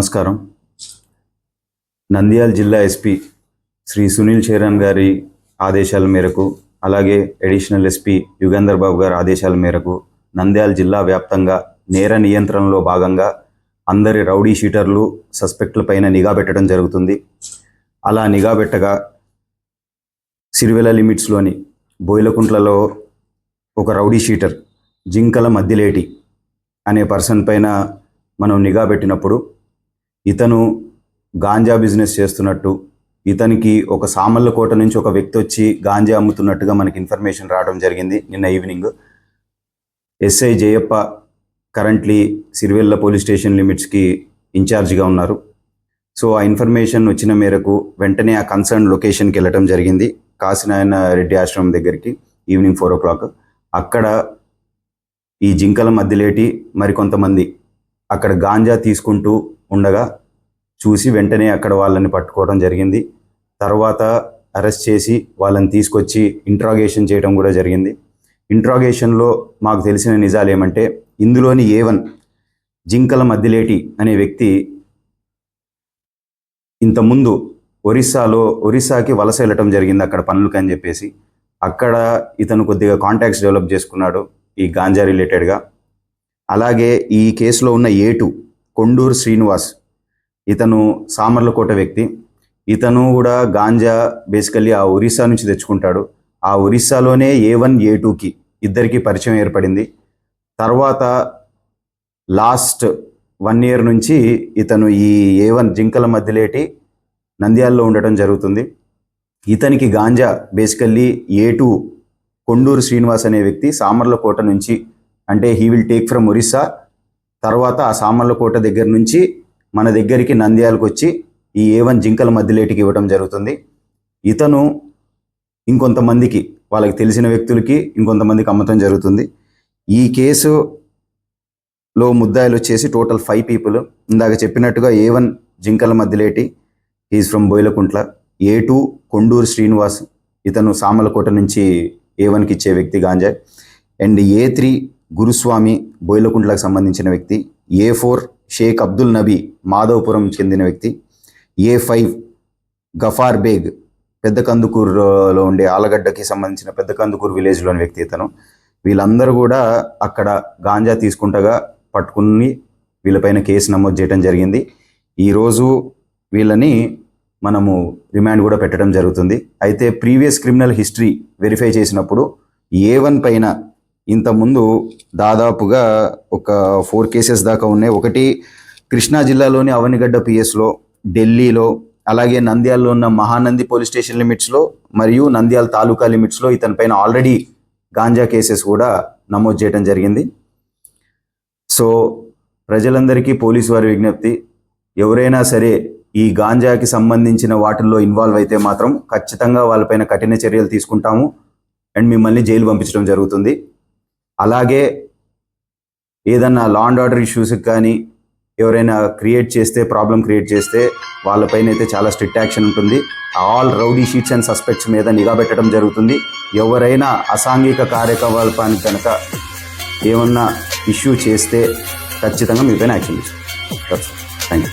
నమస్కారం. నంద్యాల జిల్లా ఎస్పీ శ్రీ సునీల్ చరణ్ గారి ఆదేశాల మేరకు అలాగే అడిషనల్ ఎస్పీ యుగేందర్ బాబు గారి ఆదేశాల మేరకు నంద్యాల జిల్లా వ్యాప్తంగా నేర నియంత్రణలో భాగంగా అందరి రౌడీ షీటర్లు సస్పెక్టుల పైన నిఘా పెట్టడం జరుగుతుంది. అలా నిఘా పెట్టగా సిరివెల లిమిట్స్లోని బోయిలకుంట్లలో ఒక రౌడీ షీటర్ జింకల మద్దిలేటి అనే పర్సన్ పైన మనం నిఘా పెట్టినప్పుడు ఇతను గాంజా బిజినెస్ చేస్తున్నట్టు ఇతనికి ఒక సామర్లకోట నుంచి ఒక వ్యక్తి వచ్చి గాంజా అమ్ముతున్నట్టుగా మనకి ఇన్ఫర్మేషన్ రావడం జరిగింది నిన్న evening. SI Jayappa currently Sirivella police station లిమిట్స్కి ఇన్ఛార్జిగా ఉన్నారు. సో ఆ ఇన్ఫర్మేషన్ వచ్చిన మేరకు వెంటనే ఆ కన్సర్న్ లొకేషన్కి వెళ్ళటం జరిగింది కాశీనారాయణ రెడ్డి ఆశ్రమం దగ్గరికి ఈవినింగ్ ఫోర్ ఓ క్లాక్. అక్కడ ఈ జింకల మధ్యలేటి మరికొంతమంది అక్కడ గాంజా తీసుకుంటూ ఉండగా చూసి వెంటనే అక్కడ వాళ్ళని పట్టుకోవడం జరిగింది. తర్వాత అరెస్ట్ చేసి వాళ్ళని తీసుకొచ్చి ఇంట్రాగేషన్ చేయడం కూడా జరిగింది. ఇంట్రాగేషన్లో మాకు తెలిసిన నిజాలు ఏమంటే ఇందులోని ఏ వన్ జింకల మధ్యలేటి అనే వ్యక్తి ఇంతకుముందు ఒరిస్సాలో ఒరిస్సాకి వలస వెళ్ళటం జరిగింది అక్కడ పనులకి అని చెప్పేసి. అక్కడ ఇతను కొద్దిగా కాంటాక్ట్స్ డెవలప్ చేసుకున్నాడు ఈ గాంజా రిలేటెడ్గా అలాగే ఈ కేసులో ఉన్న ఏటు కొండూరు శ్రీనివాస్ ఇతను సామర్లకోట వ్యక్తి. ఇతను కూడా గాంజా బేసికల్లీ ఆ ఒరిస్సా నుంచి తెచ్చుకుంటాడు. ఆ ఒరిస్సాలోనే ఏ వన్ ఏ టూకి ఇద్దరికి పరిచయం ఏర్పడింది. తర్వాత లాస్ట్ వన్ ఇయర్ నుంచి ఇతను ఈ ఏ వన్ జింకల మధ్యలేటి నంద్యాలలో ఉండటం జరుగుతుంది. ఇతనికి ganja basically A two Konduru Srinivas అనే వ్యక్తి సామర్లకోట నుంచి అంటే he will take from Orissa. తర్వాత ఆ సామర్లకోట దగ్గర నుంచి మన దగ్గరికి నంద్యాలకు వచ్చి ఈ ఏ వన్ జింకల మధ్యలేటికి ఇవ్వడం జరుగుతుంది. ఇతను ఇంకొంతమందికి వాళ్ళకి తెలిసిన వ్యక్తులకి ఇంకొంతమందికి అమ్మటం జరుగుతుంది. ఈ కేసులో ముద్దాయిలు వచ్చేసి టోటల్ ఫైవ్ పీపుల్ ఇందాక చెప్పినట్టుగా A one Jinkala Madhyaleti is from Boilakuntla. A two Konduru Srinivas ఇతను సామలకోట నుంచి ఏ వన్కి ఇచ్చే వ్యక్తి గాంజాయ్. అండ్ ఏ త్రీ గురుస్వామి బోయిలకుంట్లకు సంబంధించిన వ్యక్తి ఏ ఫోర్ షేక్ అబ్దుల్ నబీ మాధవపురం చెందిన వ్యక్తి ఏ ఫైవ్ గఫార్ బేగ్ పెద్ద కందుకూరులో ఉండే ఆలగడ్డకి సంబంధించిన పెద్ద కందుకూరు విలేజ్లోని వ్యక్తి ఇతను. వీళ్ళందరూ కూడా అక్కడ గాంజా తీసుకుంటగా పట్టుకుని వీళ్ళపైన కేసు నమోదు చేయడం జరిగింది. ఈరోజు వీళ్ళని మనము రిమాండ్ కూడా పెట్టడం జరుగుతుంది. అయితే ప్రీవియస్ క్రిమినల్ హిస్టరీ వెరిఫై చేసినప్పుడు ఏ వన్ పైన ఇంతకుముందు దాదాపుగా ఒక ఫోర్ కేసెస్ దాకా ఉన్నాయి. ఒకటి కృష్ణా జిల్లాలోని అవనిగడ్డ పిఎస్లో ఢిల్లీలో అలాగే నంద్యాలలో ఉన్న మహానంది పోలీస్ స్టేషన్ లిమిట్స్లో మరియు నంద్యాల తాలూకా లిమిట్స్లో ఇతని పైన ఆల్రెడీ గాంజా కేసెస్ కూడా నమోదు చేయడం జరిగింది. సో ప్రజలందరికీ పోలీసు వారి విజ్ఞప్తి ఎవరైనా సరే ఈ గాంజాకి సంబంధించిన వాటిల్లో ఇన్వాల్వ్ అయితే మాత్రం ఖచ్చితంగా వాళ్ళపైన కఠిన చర్యలు తీసుకుంటాము. అండ్ మిమ్మల్ని జైలు పంపించడం జరుగుతుంది. అలాగే ఏదన్నా లా అండ్ ఆర్డర్ ఇష్యూస్కి కానీ ఎవరైనా క్రియేట్ చేస్తే ప్రాబ్లం క్రియేట్ చేస్తే వాళ్ళపైన అయితే చాలా స్ట్రిక్ట్ యాక్షన్ ఉంటుంది. All rowdy sheets and suspects మీద నిఘా పెట్టడం జరుగుతుంది. ఎవరైనా అసాంఘిక కార్యకలాపానికి కనుక ఏమన్నా ఇష్యూ చేస్తే ఖచ్చితంగా మీపైన యాక్షన్ తీసుకుంటాం